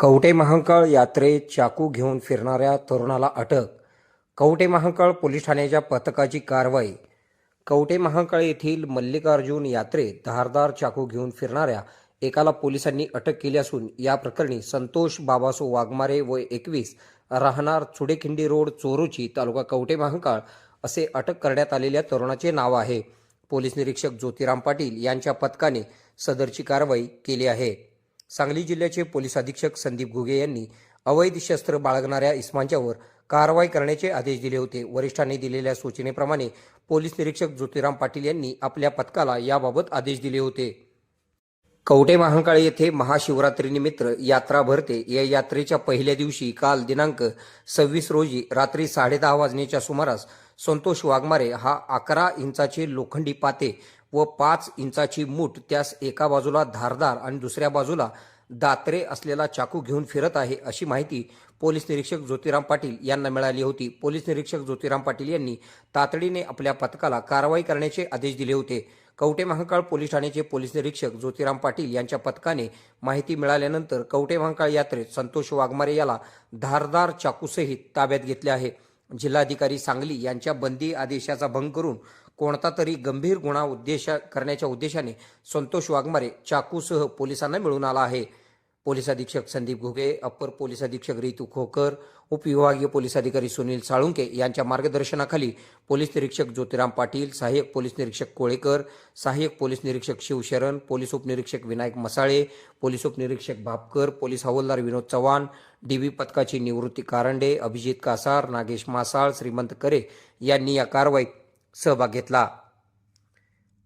कवटे महांकाळ यात्रेत चाकू घेऊन फिरणाऱ्या तरुणाला अटक. कवटे महांकाळ पोलीस ठाण्याच्या पथकाची कारवाई. कवटे महांकाळ येथील मल्लिकार्जुन यात्रेत धारदार चाकू घेऊन फिरणाऱ्या एकाला पोलिसांनी अटक केली असून या प्रकरणी संतोष बाबासो वाघमारे वय एकवीस राहणार चुडेखिंडी रोड चोरूची तालुका कवटे महांकाळ असे अटक करण्यात आलेल्या तरुणाचे नाव आहे. पोलीस निरीक्षक ज्योतिराम पाटील यांच्या पथकाने सदरची कारवाई केली आहे. सांगली जिल्ह्याचे पोलीस अधीक्षक संदीप घुगे यांनी अवैध शस्त्र बाळगणाऱ्या इस्मांच्यावर कारवाई करण्याचे आदेश दिले होते. वरिष्ठांनी दिलेल्या सूचनेप्रमाणे पोलीस निरीक्षक ज्योतिराम पाटील यांनी आपल्या पथकाला याबाबत आदेश दिले होते. कवटे महांकाळ येथे महाशिवरात्रीनिमित्त यात्रा भरते. या यात्रेच्या पहिल्या दिवशी काल दिनांक सव्वीस रोजी रात्री साडेदहा वाजण्याच्या सुमारास संतोष वाघमारे हा अकरा इंचाचे लोखंडी पाते व पाच इंचाची मूठ त्यास एका बाजूला धारदार आणि दुसऱ्या बाजूला दात्रे असलेला चाकू घेऊन फिरत आहे अशी माहिती पोलीस निरीक्षक ज्योतिराम पाटील यांना मिळाली होती. पोलीस निरीक्षक ज्योतिराम पाटील यांनी तातडीने आपल्या पथकाला कारवाई करण्याचे आदेश दिले होते. कवटे महाकाळ पोलीस ठाण्याचे पोलीस निरीक्षक ज्योतिराम पाटील यांच्या पथकाने माहिती मिळाल्यानंतर कवटे महाकाळ यात्रेत संतोष वाघमारे याला धारदार चाकूसहित ताब्यात घेतले आहे. जिल्हाधिकारी सांगली यांच्या बंदी आदेशाचा भंग करून कोणता तरी गंभीर गुन्हा उद्देश करण्याच्या उद्देशाने संतोष वाघमारे चाकूसह पोलिसांना मिळून आला आहे. पोलीस अधीक्षक संदीप घुगे अप्पर पोलीस अधीक्षक रितू खोकर उपविभागीय पोलीस अधिकारी सुनील साळुंके यांच्या मार्गदर्शनाखाली पोलीस निरीक्षक ज्योतिराम पाटील सहाय्यक पोलीस निरीक्षक कोळेकर सहाय्यक पोलीस निरीक्षक शिवशरण पोलीस उपनिरीक्षक विनायक मसाळे पोलीस उपनिरीक्षक भापकर पोलीस हवालदार विनोद चव्हाण डीबी पथकाची निवृत्ती कारंडे अभिजित कासार नागेश मासाळ श्रीमंत करे यांनी या कारवाईत सहभाग घेतला.